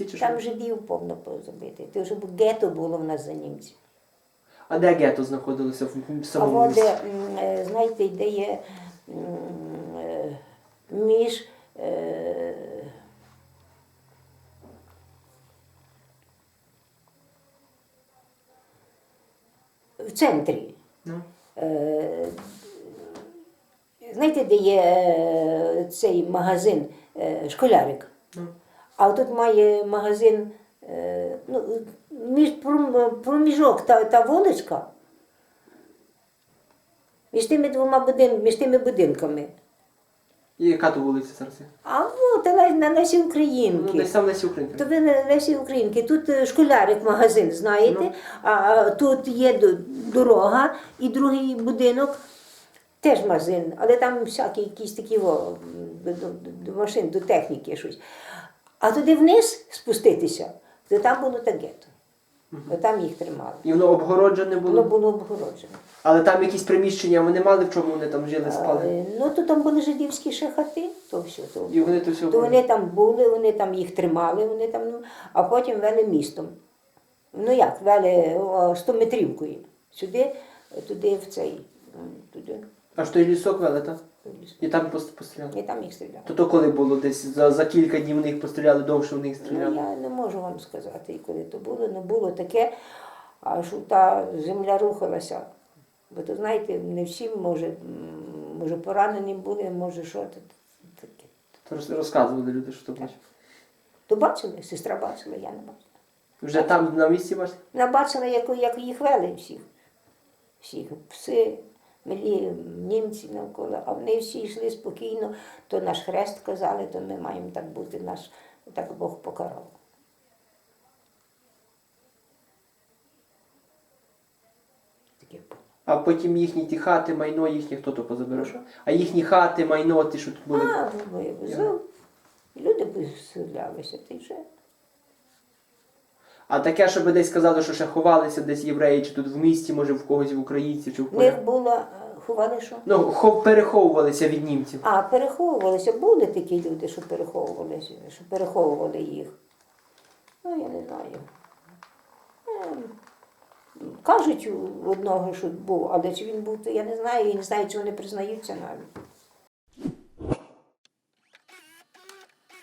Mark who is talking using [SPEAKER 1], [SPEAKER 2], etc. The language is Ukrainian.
[SPEAKER 1] вулиці чи що?
[SPEAKER 2] Там жидів повно позабити. Це вже гетто було в нас за німців.
[SPEAKER 1] А де гетто знаходилося в
[SPEAKER 2] А
[SPEAKER 1] самому місті?
[SPEAKER 2] де, е, знаєте, де є е, між е, в центрі.
[SPEAKER 1] Ну.
[SPEAKER 2] Знаєте, де є цей магазин школярик?
[SPEAKER 1] Ну.
[SPEAKER 2] А тут має магазин, е, ну, між проміжок та, та вуличка. Між тими двома будин, між тими будинками.
[SPEAKER 1] І яка то вулиця зараз є?
[SPEAKER 2] А от на, на Лесі
[SPEAKER 1] Ну,
[SPEAKER 2] Українки.
[SPEAKER 1] десь там Лесі Українки.
[SPEAKER 2] То ви на Лесі Українки. Тут е, школярик магазин, знаєте,
[SPEAKER 1] Ну.
[SPEAKER 2] а тут є дорога і другий будинок. Теж магазин, але там всякі якісь такі о, до, до, до машин, до техніки щось. А туди вниз спуститися, то там було та гетто. То Там їх тримали.
[SPEAKER 1] І воно обгороджене було?
[SPEAKER 2] Воно
[SPEAKER 1] було.
[SPEAKER 2] обгороджено.
[SPEAKER 1] Але там якісь приміщення вони мали, в чому вони там жили, спали.
[SPEAKER 2] Е, Ну, то там були жидівські ще хати, то все. То,
[SPEAKER 1] І вони то все
[SPEAKER 2] то вони там були, вони там їх тримали, вони там, ну, а потім вели містом. Ну як, вели о, 100 метрівкою. Сюди, туди, в цей, туди.
[SPEAKER 1] Аж той лісок вели, так?
[SPEAKER 2] В.
[SPEAKER 1] І там просто постріляли.
[SPEAKER 2] І там їх стріляли.
[SPEAKER 1] То то коли було десь за, за кілька днів вони їх постріляли, довше вони їх
[SPEAKER 2] Ну,
[SPEAKER 1] стріляли.
[SPEAKER 2] я не можу вам сказати, і коли то було, але було таке, аж та земля рухалася. Бо то знаєте, не всі, може, може поранені були, може що то таке.
[SPEAKER 1] То розказували люди, що то бачили.
[SPEAKER 2] То бачили, сестра бачила, я не бачила.
[SPEAKER 1] Вже там на місці бачили?
[SPEAKER 2] Вона бачила, як, як їх вели всіх. Всіх пси, малі німці навколо, а вони всі йшли спокійно, то наш хрест казали, то ми маємо так бути, наш, так Бог покарав.
[SPEAKER 1] А потім їхні ті хати, майно їхнє хто то позабирав.
[SPEAKER 2] Що?
[SPEAKER 1] А їхні хати, майно, ті, що тут були.
[SPEAKER 2] А, вивезли. Люди поселялися, ти вже.
[SPEAKER 1] А таке, щоб десь сказали, що ще ховалися десь євреї, чи тут в місті, може в когось в українців, чи в
[SPEAKER 2] В них було, е, ховали що?
[SPEAKER 1] Ну, хов, переховувалися від німців.
[SPEAKER 2] А, переховувалися. Були такі люди, що переховувалися, що переховували їх. Ну, я не знаю. Ем, Кажуть у одного, що був, але чи він був, то я не знаю, і не знаю, чи вони признаються навіть.